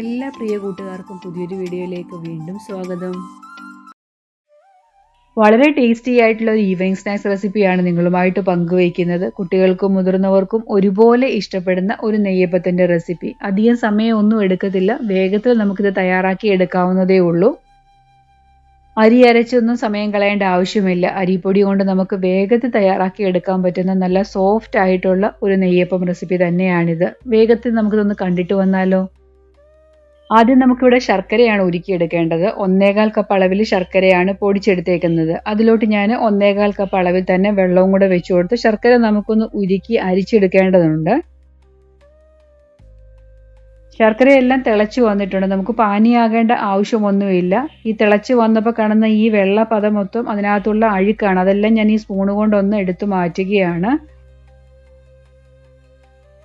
എല്ലാ പ്രിയ കൂട്ടുകാർക്കും പുതിയൊരു വീഡിയോയിലേക്ക് വീണ്ടും സ്വാഗതം. വളരെ ടേസ്റ്റി ആയിട്ടുള്ള ഒരു ഈവനിങ് സ്നാക്സ് റെസിപ്പിയാണ് നിങ്ങളുമായിട്ട് പങ്കുവയ്ക്കുന്നത്. കുട്ടികൾക്കും മുതിർന്നവർക്കും ഒരുപോലെ ഇഷ്ടപ്പെടുന്ന ഒരു നെയ്യപ്പത്തിന്റെ റെസിപ്പി അധികം സമയമൊന്നും എടുക്കത്തില്ല. വേഗത്തിൽ നമുക്കിത് തയ്യാറാക്കി എടുക്കാവുന്നതേ ഉള്ളൂ. അരി അരച്ചൊന്നും സമയം കളയേണ്ട ആവശ്യമില്ല. അരിപ്പൊടി കൊണ്ട് നമുക്ക് വേഗത്തിൽ തയ്യാറാക്കി എടുക്കാൻ പറ്റുന്ന നല്ല സോഫ്റ്റ് ആയിട്ടുള്ള ഒരു നെയ്യപ്പം റെസിപ്പി തന്നെയാണിത്. വേഗത്തിൽ നമുക്കിതൊന്ന് കണ്ടിട്ട് വന്നാലോ? ആദ്യം നമുക്കിവിടെ ശർക്കരയാണ് ഉരുക്കിയെടുക്കേണ്ടത്. ഒന്നേകാൽ കപ്പ് അളവിൽ ശർക്കരയാണ് പൊടിച്ചെടുത്തേക്കുന്നത്. അതിലോട്ട് ഞാൻ ഒന്നേകാൽ കപ്പ് അളവിൽ തന്നെ വെള്ളവും കൂടെ വെച്ചു കൊടുത്ത് ശർക്കര നമുക്കൊന്ന് ഉരുക്കി അരിച്ചെടുക്കേണ്ടതുണ്ട്. ശർക്കരയെല്ലാം തിളച്ചു വന്നിട്ടുണ്ട്. നമുക്ക് പാനിയാകേണ്ട ആവശ്യമൊന്നുമില്ല. ഈ തിളച്ചു വന്നപ്പോൾ കാണുന്ന ഈ വെള്ള പദം മൊത്തം അതിനകത്തുള്ള അഴുക്കാണ്. അതെല്ലാം ഞാൻ ഈ സ്പൂണ് കൊണ്ടൊന്ന് എടുത്തു മാറ്റുകയാണ്.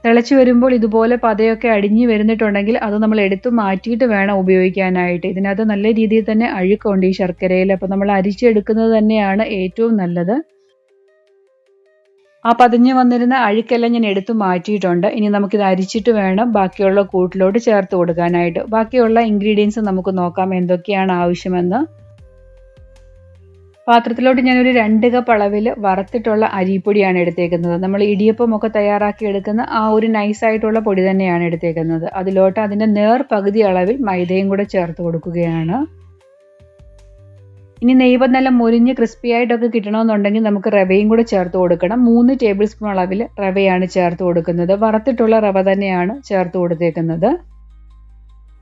തിളച്ച് വരുമ്പോൾ ഇതുപോലെ പതയൊക്കെ അടിഞ്ഞു വരുന്നിട്ടുണ്ടെങ്കിൽ അത് നമ്മൾ എടുത്തു മാറ്റിയിട്ട് വേണം ഉപയോഗിക്കാനായിട്ട്. ഇതിനകത്ത് നല്ല രീതിയിൽ തന്നെ അഴുക്കുണ്ട് ഈ ശർക്കരയിൽ. അപ്പോൾ നമ്മൾ അരിച്ചെടുക്കുന്നത് തന്നെയാണ് ഏറ്റവും നല്ലത്. ആ പതിഞ്ഞ് വന്നിരുന്ന അഴുക്കെല്ലാം ഞാൻ എടുത്തു മാറ്റിയിട്ടുണ്ട്. ഇനി നമുക്കിത് അരിച്ചിട്ട് വേണം ബാക്കിയുള്ള കൂട്ടിലോട്ട് ചേർത്ത് കൊടുക്കാനായിട്ട്. ബാക്കിയുള്ള ഇൻഗ്രീഡിയൻസ് നമുക്ക് നോക്കാം എന്തൊക്കെയാണ് ആവശ്യമെന്ന്. പാത്രത്തിലോട്ട് ഞാനൊരു രണ്ട് കപ്പ് അളവിൽ വറുത്തിട്ടുള്ള അരിപ്പൊടിയാണ് എടുത്തേക്കുന്നത്. നമ്മൾ ഇടിയപ്പം ഒക്കെ തയ്യാറാക്കി എടുക്കുന്ന ആ ഒരു നൈസായിട്ടുള്ള പൊടി തന്നെയാണ് എടുത്തേക്കുന്നത്. അതിലോട്ട് അതിന്റെ നേർ പകുതി അളവിൽ മൈദയും കൂടെ ചേർത്ത് കൊടുക്കുകയാണ്. ഇനി നെയ്യപ്പം നല്ല മുരിഞ്ഞ് ക്രിസ്പി ആയിട്ടൊക്കെ കിട്ടണമെന്നുണ്ടെങ്കിൽ നമുക്ക് റവയും കൂടെ ചേർത്ത് കൊടുക്കണം. മൂന്ന് ടേബിൾ സ്പൂൺ അളവിൽ റവയാണ് ചേർത്ത് കൊടുക്കുന്നത്. വറുത്തിട്ടുള്ള റവ തന്നെയാണ് ചേർത്ത് കൊടുത്തേക്കുന്നത്.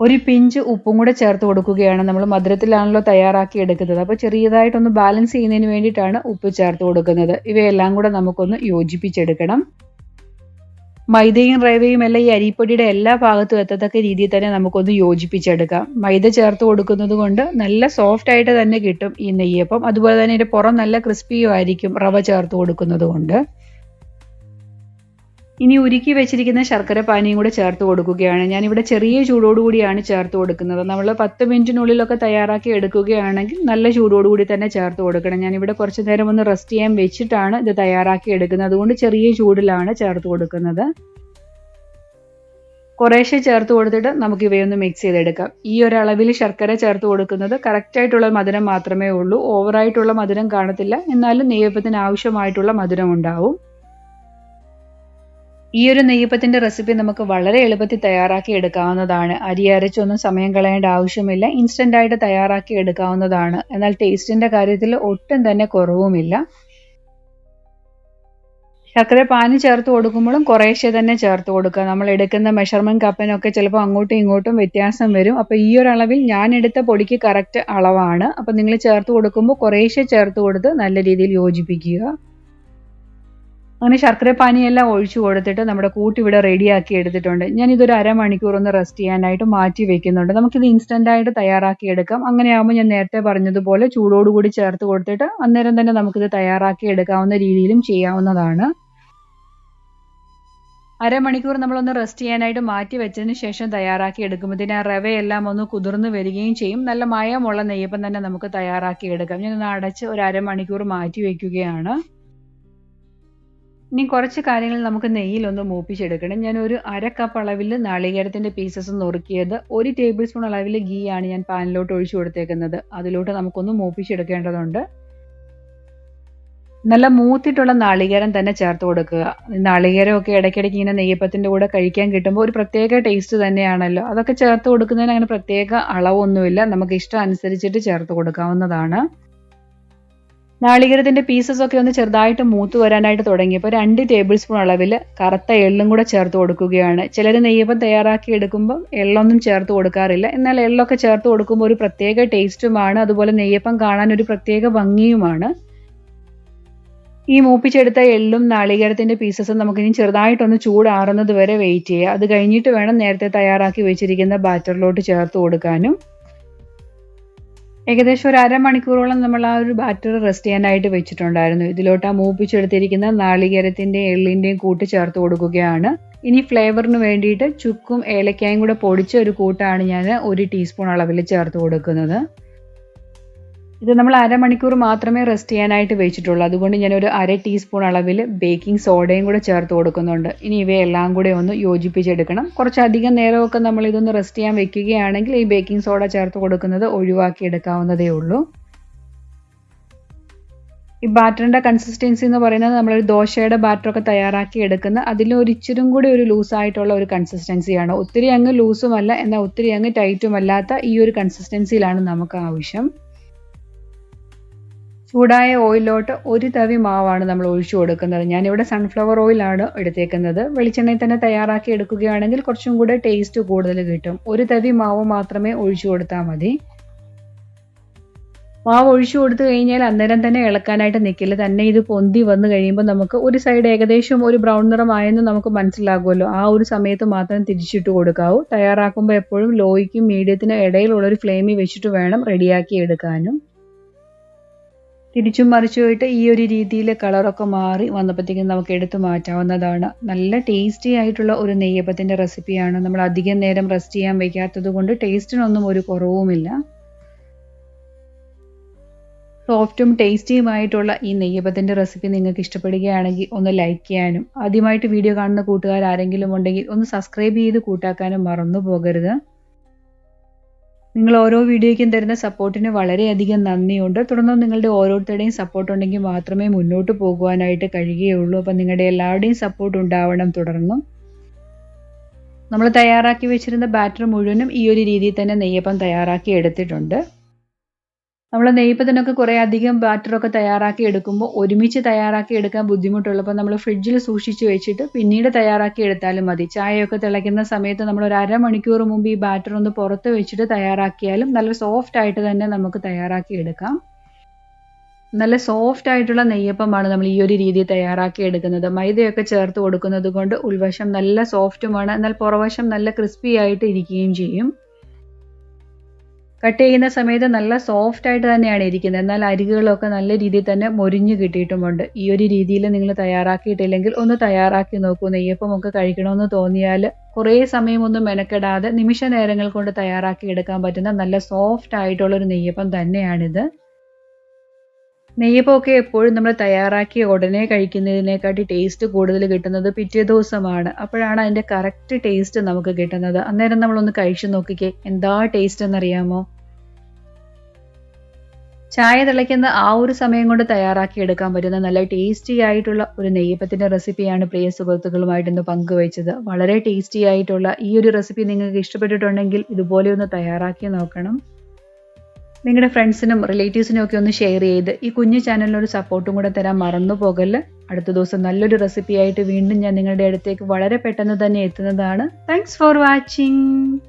ഒരു പിഞ്ച് ഉപ്പും കൂടെ ചേർത്ത് കൊടുക്കുകയാണ്. നമ്മൾ മധുരത്തിലാണല്ലോ തയ്യാറാക്കി എടുക്കുന്നത്. അപ്പോൾ ചെറിയതായിട്ടൊന്ന് ബാലൻസ് ചെയ്യുന്നതിന് വേണ്ടിയിട്ടാണ് ഉപ്പ് ചേർത്ത് കൊടുക്കുന്നത്. ഇവയെല്ലാം കൂടെ നമുക്കൊന്ന് യോജിപ്പിച്ചെടുക്കണം. മൈദയും റവയും എല്ലാം ഈ അരിപ്പൊടിയുടെ എല്ലാ ഭാഗത്തും എത്തത്തക്ക രീതിയിൽ തന്നെ നമുക്കൊന്ന് യോജിപ്പിച്ചെടുക്കാം. മൈദ ചേർത്ത് കൊടുക്കുന്നത് കൊണ്ട് നല്ല സോഫ്റ്റ് ആയിട്ട് തന്നെ കിട്ടും ഈ നെയ്യപ്പം. അതുപോലെ തന്നെ ഇതിന്റെ പുറം നല്ല ക്രിസ്പിയും ആയിരിക്കും റവ ചേർത്ത് കൊടുക്കുന്നത് കൊണ്ട്. ഇനി ഉരുക്കി വെച്ചിരിക്കുന്ന ശർക്കര പാനിയും കൂടെ ചേർത്ത് കൊടുക്കുകയാണ്. ഞാനിവിടെ ചെറിയ ചൂടോടുകൂടിയാണ് ചേർത്ത് കൊടുക്കുന്നത്. നമ്മൾ പത്ത് മിനിറ്റിനുള്ളിലൊക്കെ തയ്യാറാക്കി എടുക്കുകയാണെങ്കിൽ നല്ല ചൂടോടുകൂടി തന്നെ ചേർത്ത് കൊടുക്കണം. ഞാനിവിടെ കുറച്ച് നേരം ഒന്ന് റെസ്റ്റ് ചെയ്യാൻ വെച്ചിട്ടാണ് ഇത് തയ്യാറാക്കി എടുക്കുന്നത്. അതുകൊണ്ട് ചെറിയ ചൂടിലാണ് ചേർത്ത് കൊടുക്കുന്നത്. കുറേശ്ശെ ചേർത്ത് കൊടുത്തിട്ട് നമുക്ക് ഇവയൊന്ന് മിക്സ് ചെയ്തെടുക്കാം. ഈ ഒരു അളവിൽ ശർക്കര ചേർത്ത് കൊടുക്കുന്നത് കറക്റ്റായിട്ടുള്ള മധുരം മാത്രമേ ഉള്ളൂ. ഓവറായിട്ടുള്ള മധുരം കാണത്തില്ല. എന്നാലും നെയ്യപ്പത്തിന് ആവശ്യമായിട്ടുള്ള മധുരം ഉണ്ടാവും. ഈ ഒരു നെയ്യപ്പത്തിന്റെ റെസിപ്പി നമുക്ക് വളരെ എളുപ്പത്തിൽ തയ്യാറാക്കി എടുക്കാവുന്നതാണ്. അരി അരച്ചൊന്നും സമയം കളയേണ്ട ആവശ്യമില്ല. ഇൻസ്റ്റന്റ് ആയിട്ട് തയ്യാറാക്കി എടുക്കാവുന്നതാണ്. എന്നാൽ ടേസ്റ്റിന്റെ കാര്യത്തിൽ ഒട്ടും തന്നെ കുറവുമില്ല. ശർക്കര പാനി ചേർത്ത് കൊടുക്കുമ്പോഴും കുറേശ്ശെ തന്നെ ചേർത്ത് കൊടുക്കുക. നമ്മൾ എടുക്കുന്ന മെഷർമെന്റ് കപ്പനൊക്കെ ചിലപ്പോൾ അങ്ങോട്ടും ഇങ്ങോട്ടും വ്യത്യാസം വരും. അപ്പോൾ ഈ ഒരു അളവിൽ ഞാൻ എടുത്ത പൊടിക്ക് കറക്റ്റ് അളവാണ്. അപ്പോൾ നിങ്ങൾ ചേർത്ത് കൊടുക്കുമ്പോൾ കുറേശ്ശെ ചേർത്ത് കൊടുത്ത് നല്ല രീതിയിൽ യോജിപ്പിക്കുക. അങ്ങനെ ശർക്കര പാനിയെല്ലാം ഒഴിച്ചു കൊടുത്തിട്ട് നമ്മുടെ കൂട്ട് ഇവിടെ റെഡിയാക്കി എടുത്തിട്ടുണ്ട്. ഞാൻ ഇതൊരു അരമണിക്കൂർ ഒന്ന് റെസ്റ്റ് ചെയ്യാനായിട്ട് മാറ്റി വെക്കുന്നുണ്ട്. നമുക്കിത് ഇൻസ്റ്റന്റ് ആയിട്ട് തയ്യാറാക്കി എടുക്കാം. അങ്ങനെയാകുമ്പോൾ ഞാൻ നേരത്തെ പറഞ്ഞതുപോലെ ചൂടോടുകൂടി ചേർത്ത് കൊടുത്തിട്ട് അന്നേരം തന്നെ നമുക്കിത് തയ്യാറാക്കി എടുക്കാവുന്ന രീതിയിലും ചെയ്യാവുന്നതാണ്. അരമണിക്കൂർ നമ്മളൊന്ന് റെസ്റ്റ് ചെയ്യാനായിട്ട് മാറ്റി വെച്ചതിന് ശേഷം തയ്യാറാക്കി എടുക്കുമ്പോഴത്തേന് ആ റവയെല്ലാം ഒന്ന് കുതിർന്ന് വരികയും ചെയ്യും. നല്ല മയമുള്ള നെയ്യപ്പം തന്നെ നമുക്ക് തയ്യാറാക്കി എടുക്കാം. ഞാനൊന്ന് അടച്ച് ഒരു അരമണിക്കൂർ മാറ്റി വയ്ക്കുകയാണ് ഇനി കുറച്ച് കാര്യങ്ങൾ നമുക്ക് നെയ്യിലൊന്ന് മൂപ്പിച്ചെടുക്കണം. ഞാൻ ഒരു അര കപ്പ് അളവിൽ നാളികേരത്തിന്റെ പീസസ് നുറുക്കിയത് ഒരു ടേബിൾ സ്പൂൺ അളവിൽ ഗീ ആണ് ഞാൻ പാനിലോട്ട് ഒഴിച്ചു കൊടുത്തേക്കുന്നത്. അതിലോട്ട് നമുക്കൊന്ന് മൂപ്പിച്ചെടുക്കേണ്ടതുണ്ട്. നല്ല മൂത്തിട്ടുള്ള നാളികേരം തന്നെ ചേർത്ത് കൊടുക്കുക. നാളികേരമൊക്കെ ഇടയ്ക്കിടയ്ക്ക് ഇങ്ങനെ നെയ്യപ്പത്തിന്റെ കൂടെ കഴിക്കാൻ കിട്ടുമ്പോൾ ഒരു പ്രത്യേക ടേസ്റ്റ് തന്നെയാണല്ലോ. അതൊക്കെ ചേർത്ത് കൊടുക്കുന്നതിന് അങ്ങനെ പ്രത്യേക അളവൊന്നുമില്ല. നമുക്ക് ഇഷ്ടം അനുസരിച്ചിട്ട് ചേർത്ത് കൊടുക്കാവുന്നതാണ്. നാളികേരത്തിന്റെ പീസസ് ഒക്കെ ഒന്ന് ചെറുതായിട്ട് മൂത്ത് വരാനായിട്ട് തുടങ്ങിയപ്പോൾ രണ്ട് ടേബിൾ സ്പൂൺ അളവിൽ കറുത്ത എള്ളും കൂടെ ചേർത്ത് കൊടുക്കുകയാണ്. ചിലർ നെയ്യപ്പം തയ്യാറാക്കി എടുക്കുമ്പോൾ എള്ളൊന്നും ചേർത്ത് കൊടുക്കാറില്ല. എന്നാൽ എള്ളൊക്കെ ചേർത്ത് കൊടുക്കുമ്പോൾ ഒരു പ്രത്യേക ടേസ്റ്റുമാണ് അതുപോലെ നെയ്യപ്പം കാണാൻ ഒരു പ്രത്യേക ഭംഗിയുമാണ്. ഈ മൂപ്പിച്ചെടുത്ത എള്ളും നാളികേരത്തിന്റെ പീസസും നമുക്കിനി ചെറുതായിട്ടൊന്ന് ചൂടാറുന്നത് വരെ വെയിറ്റ് ചെയ്യുക അത് കഴിഞ്ഞിട്ട് വേണം നേരത്തെ തയ്യാറാക്കി വെച്ചിരിക്കുന്ന ബാറ്ററിലോട്ട് ചേർത്ത് കൊടുക്കാനും. ഏകദേശം ഒരു അരമണിക്കൂറോളം നമ്മൾ ആ ഒരു ബാറ്റർ റെസ്റ്റ് ചെയ്യാനായിട്ട് വെച്ചിട്ടുണ്ടായിരുന്നു. ഇതിലോട്ട് ആ മൂപ്പിച്ചെടുത്തിരിക്കുന്ന നാളികേരത്തിന്റെയും എള്ളിന്റെയും കൂട്ടി ചേർത്ത് കൊടുക്കുകയാണ്. ഇനി ഫ്ലേവറിന് വേണ്ടിയിട്ട് ചുക്കും ഏലക്കായും കൂടെ പൊടിച്ച ഒരു കൂട്ടാണ് ഞാൻ ഒരു ടീസ്പൂൺ അളവിൽ ചേർത്ത് കൊടുക്കുന്നത്. ഇത് നമ്മൾ അരമണിക്കൂർ മാത്രമേ റെസ്റ്റ് ചെയ്യാനായിട്ട് വെച്ചിട്ടുള്ളൂ. അതുകൊണ്ട് ഞാൻ ഞാനൊരു അര ടീസ്പൂൺ അളവിൽ ബേക്കിംഗ് സോഡയും കൂടെ ചേർത്ത് കൊടുക്കുന്നുണ്ട്. ഇനി ഇവയെല്ലാം കൂടെ ഒന്ന് യോജിപ്പിച്ചെടുക്കണം. കുറച്ചധികം നേരമൊക്കെ നമ്മൾ ഇതൊന്ന് റെസ്റ്റ് ചെയ്യാൻ വെക്കുകയാണെങ്കിൽ ഈ ബേക്കിംഗ് സോഡ ചേർത്ത് കൊടുക്കുന്നത് ഒഴിവാക്കി എടുക്കാവുന്നതേ ഉള്ളൂ. ഈ ബാറ്ററിന്റെ കൺസിസ്റ്റൻസി എന്ന് പറയുന്നത് നമ്മളൊരു ദോശയുടെ ബാറ്ററൊക്കെ തയ്യാറാക്കി എടുക്കുന്ന അതിലും ഒരു ഇച്ചിരും കൂടി ഒരു ലൂസായിട്ടുള്ള ഒരു കൺസിസ്റ്റൻസിയാണ് ഒത്തിരി അങ്ങ് ലൂസുമല്ല എന്നാൽ ഒത്തിരി അങ്ങ് ടൈറ്റും അല്ലാത്ത ഈ ഒരു കൺസിസ്റ്റൻസിയിലാണ് നമുക്ക് ആവശ്യം. ചൂടായ ഓയിലോട്ട് ഒരു തവി മാവാണ് നമ്മൾ ഒഴിച്ചു കൊടുക്കുന്നത്. ഞാനിവിടെ സൺഫ്ലവർ ഓയിലാണ് എടുത്തേക്കുന്നത്. വെളിച്ചെണ്ണയിൽ തന്നെ തയ്യാറാക്കി എടുക്കുകയാണെങ്കിൽ കുറച്ചും കൂടെ ടേസ്റ്റ് കൂടുതൽ കിട്ടും. ഒരു തവി മാവ് മാത്രമേ ഒഴിച്ചു കൊടുത്താൽ മതി. മാവ് ഒഴിച്ചു കൊടുത്തു കഴിഞ്ഞാൽ അന്നേരം തന്നെ ഇളക്കാനായിട്ട് നിൽക്കില്ല തന്നെ ഇത് പൊന്തി വന്നു കഴിയുമ്പോൾ നമുക്ക് ഒരു സൈഡ് ഏകദേശം ഒരു ബ്രൗൺ നിറമായെന്ന് നമുക്ക് മനസ്സിലാകുമല്ലോ. ആ ഒരു സമയത്ത് മാത്രം തിരിച്ചിട്ട് കൊടുക്കാവൂ. തയ്യാറാക്കുമ്പോൾ എപ്പോഴും ലോയ്ക്കും മീഡിയത്തിനും ഇടയിലുള്ളൊരു ഫ്ലെയിമിൽ വെച്ചിട്ട് വേണം റെഡിയാക്കി എടുക്കാനും. തിരിച്ചും മറിച്ചുമായിട്ട് ഈ ഒരു രീതിയിൽ കളറൊക്കെ മാറി വന്നപ്പോഴത്തേക്കും നമുക്ക് എടുത്തു മാറ്റാവുന്നതാണ്. നല്ല ടേസ്റ്റി ആയിട്ടുള്ള ഒരു നെയ്യപ്പത്തിന്റെ റെസിപ്പിയാണ് നമ്മൾ അധികം നേരം റെസ്റ്റ് ചെയ്യാൻ വയ്ക്കാത്തത് കൊണ്ട് ടേസ്റ്റിനൊന്നും ഒരു കുറവുമില്ല. സോഫ്റ്റും ടേസ്റ്റിയുമായിട്ടുള്ള ഈ നെയ്യപ്പത്തിന്റെ റെസിപ്പി നിങ്ങൾക്ക് ഇഷ്ടപ്പെടുകയാണെങ്കിൽ ഒന്ന് ലൈക്ക് ചെയ്യാനും ആദ്യമായിട്ട് വീഡിയോ കാണുന്ന കൂട്ടുകാർ ആരെങ്കിലും ഉണ്ടെങ്കിൽ ഒന്ന് സബ്സ്ക്രൈബ് ചെയ്ത് കൂട്ടാക്കാനും മറന്നു പോകരുത്. നിങ്ങൾ ഓരോ വീഡിയോയ്ക്കും തരുന്ന സപ്പോർട്ടിന് വളരെയധികം നന്ദിയുണ്ട്. തുടർന്നും നിങ്ങളുടെ ഓരോരുത്തരുടെയും സപ്പോർട്ട് ഉണ്ടെങ്കിൽ മാത്രമേ മുന്നോട്ട് പോകുവാനായിട്ട് കഴിയുകയുള്ളൂ. അപ്പം നിങ്ങളുടെ എല്ലാവരുടെയും സപ്പോർട്ട് ഉണ്ടാവണം തുടർന്നും. നമ്മൾ തയ്യാറാക്കി വെച്ചിരുന്ന ബാറ്റർ മുഴുവനും ഈ ഒരു രീതിയിൽ തന്നെ നെയ്യപ്പം തയ്യാറാക്കി എടുത്തിട്ടുണ്ട്. നമ്മൾ നെയ്യപ്പത്തിനൊക്കെ കുറേ അധികം ബാറ്ററൊക്കെ തയ്യാറാക്കി എടുക്കുമ്പോൾ ഒരുമിച്ച് തയ്യാറാക്കി എടുക്കാൻ ബുദ്ധിമുട്ടുള്ളപ്പോൾ നമ്മൾ ഫ്രിഡ്ജിൽ സൂക്ഷിച്ച് വെച്ചിട്ട് പിന്നീട് തയ്യാറാക്കി എടുത്താലും മതി. ചായയൊക്കെ തിളയ്ക്കുന്ന സമയത്ത് നമ്മൾ ഒരു അരമണിക്കൂർ മുമ്പ് ഈ ബാറ്റർ ഒന്ന് പുറത്ത് വെച്ചിട്ട് തയ്യാറാക്കിയാലും നല്ല സോഫ്റ്റ് ആയിട്ട് തന്നെ നമുക്ക് തയ്യാറാക്കി എടുക്കാം. നല്ല സോഫ്റ്റ് ആയിട്ടുള്ള നെയ്യപ്പമാണ് നമ്മൾ ഈ ഒരു രീതിയിൽ തയ്യാറാക്കി എടുക്കുന്നത്. മൈദയൊക്കെ ചേർത്ത് കൊടുക്കുന്നത് കൊണ്ട് ഉൾവശം നല്ല സോഫ്റ്റുമാണ് എന്നാൽ പുറവശം നല്ല ക്രിസ്പി ആയിട്ട് ഇരിക്കുകയും ചെയ്യും. കട്ട് ചെയ്യുന്ന സമയത്ത് നല്ല സോഫ്റ്റ് ആയിട്ട് തന്നെയാണ് ഇരിക്കുന്നത്. എന്നാൽ അരികുകളൊക്കെ നല്ല രീതിയിൽ തന്നെ മൊരിഞ്ഞ് കിട്ടിയിട്ടുമുണ്ട്. ഈ ഒരു രീതിയിൽ നിങ്ങൾ തയ്യാറാക്കിയിട്ടില്ലെങ്കിൽ ഒന്ന് തയ്യാറാക്കി നോക്കൂ. നെയ്യപ്പം ഒക്കെ കഴിക്കണമെന്ന് തോന്നിയാൽ കുറേ സമയമൊന്നും മെനക്കെടാതെ നിമിഷ നേരങ്ങൾ കൊണ്ട് തയ്യാറാക്കി എടുക്കാൻ പറ്റുന്ന നല്ല സോഫ്റ്റ് ആയിട്ടുള്ളൊരു നെയ്യപ്പം തന്നെയാണിത്. നെയ്യപ്പമൊക്കെ എപ്പോഴും നമ്മൾ തയ്യാറാക്കി ഉടനെ കഴിക്കുന്നതിനെക്കാട്ടി ടേസ്റ്റ് കൂടുതൽ കിട്ടുന്നത് പിറ്റേ ദിവസമാണ്. അപ്പോഴാണ് അതിന്റെ കറക്റ്റ് ടേസ്റ്റ് നമുക്ക് കിട്ടുന്നത്. അന്നേരം നമ്മളൊന്ന് കഴിച്ചു നോക്കിക്കേ എന്താ ടേസ്റ്റ് എന്നറിയാമോ? ചായ തിളയ്ക്കുന്ന ആ ഒരു സമയം കൊണ്ട് തയ്യാറാക്കി എടുക്കാൻ പറ്റുന്ന നല്ല ടേസ്റ്റി ആയിട്ടുള്ള ഒരു നെയ്യപ്പത്തിന്റെ റെസിപ്പിയാണ് പ്രിയ സുഹൃത്തുക്കളുമായിട്ട് ഇന്ന് പങ്കുവച്ചത്. വളരെ ടേസ്റ്റി ആയിട്ടുള്ള ഈ ഒരു റെസിപ്പി നിങ്ങൾക്ക് ഇഷ്ടപ്പെട്ടിട്ടുണ്ടെങ്കിൽ ഇതുപോലെ ഒന്ന് തയ്യാറാക്കി നോക്കണം. നിങ്ങളുടെ ഫ്രണ്ട്സിനും റിലേറ്റീവ്സിനും ഒക്കെ ഒന്ന് ഷെയർ ചെയ്ത് ഈ കുഞ്ഞു ചാനലിനൊരു സപ്പോർട്ടും കൂടെ തരാൻ മറന്നു പോകല്ല്. അടുത്ത ദിവസം നല്ലൊരു റെസിപ്പി ആയിട്ട് വീണ്ടും ഞാൻ നിങ്ങളുടെ അടുത്തേക്ക് വളരെ പെട്ടെന്ന് തന്നെ എത്തുന്നതാണ്. Thanks for watching